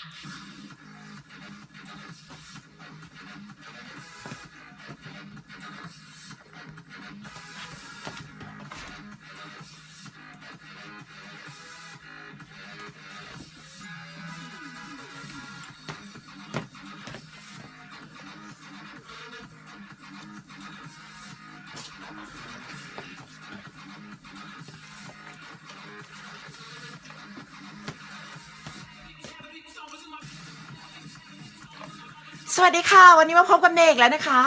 ส วัสดีค่ะ วันนี้มาพบกับเนอีกแล้วนะคะ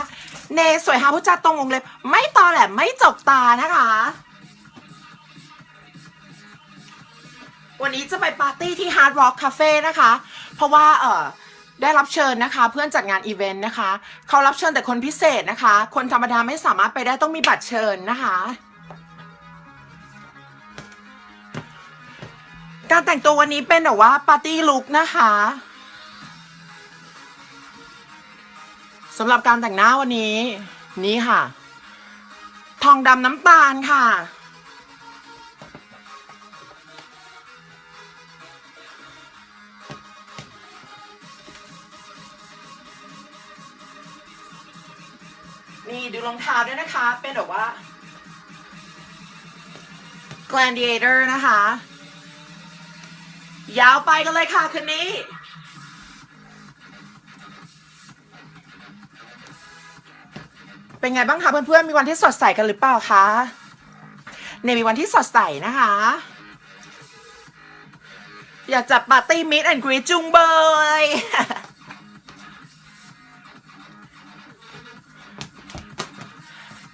เนสวยหาผู้จัดตรงวงเล็บไม่ตอแหลมไม่จกตานะคะ วันนี้จะไปปาร์ตี้ที่ Hard Rock Cafe นะคะ เพราะว่าเออได้รับเชิญนะคะ เพื่อนจัดงานอีเวนต์นะคะ เขารับเชิญแต่คนพิเศษนะคะ คนธรรมดาไม่สามารถไปได้ต้องมีบัตรเชิญนะคะการแต่งตัววันนี้เป็นแบบว่าปาร์ตี้ลุคนะคะ สำหรับการแต่งหน้าวันนี้ นี่ค่ะ ทองดำน้ำตาลค่ะ นี่ดูรองเท้าด้วยนะคะ เป็นแบบว่า gladiator นะคะ ยาวไปกันเลยค่ะคืนนี้ เป็นไงบ้างคะเพื่อนๆ มีวันที่สดใสกันหรือเปล่าคะเนยมีวันที่สดใสนะคะ อยากจัดปาร์ตี้มิดแอนกรีจุงเบย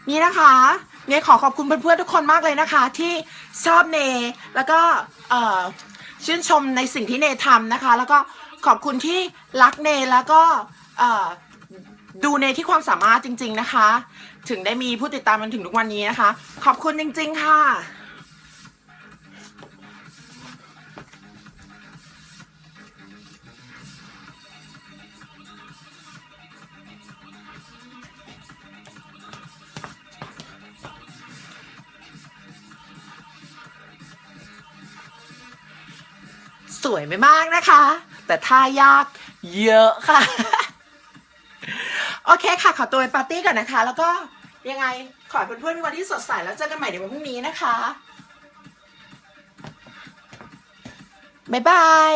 นี่นะคะเนยขอขอบคุณเพื่อนๆทุกคนมากเลยนะคะ ที่ชอบเนยแล้วก็ชื่นชมในสิ่งที่เนยทำนะคะ แล้วก็ขอบคุณที่รักเนยแล้วก็ ดูในที่ความสามารถจริง ๆนะคะ ถึงได้มีผู้ติดตามมันถึงทุกวันนี้นะคะ ขอบคุณจริง ๆ ค่ะ สวยไม่มากนะคะ แต่ท่ายากเยอะค่ะ โอเคค่ะ ขอตัวไปปาร์ตี้ก่อนนะคะ แล้วก็ยังไงขอให้เพื่อนๆมีวันที่สดใสแล้วเจอกันใหม่ในวันพรุ่งนี้นะคะ บ๊ายบาย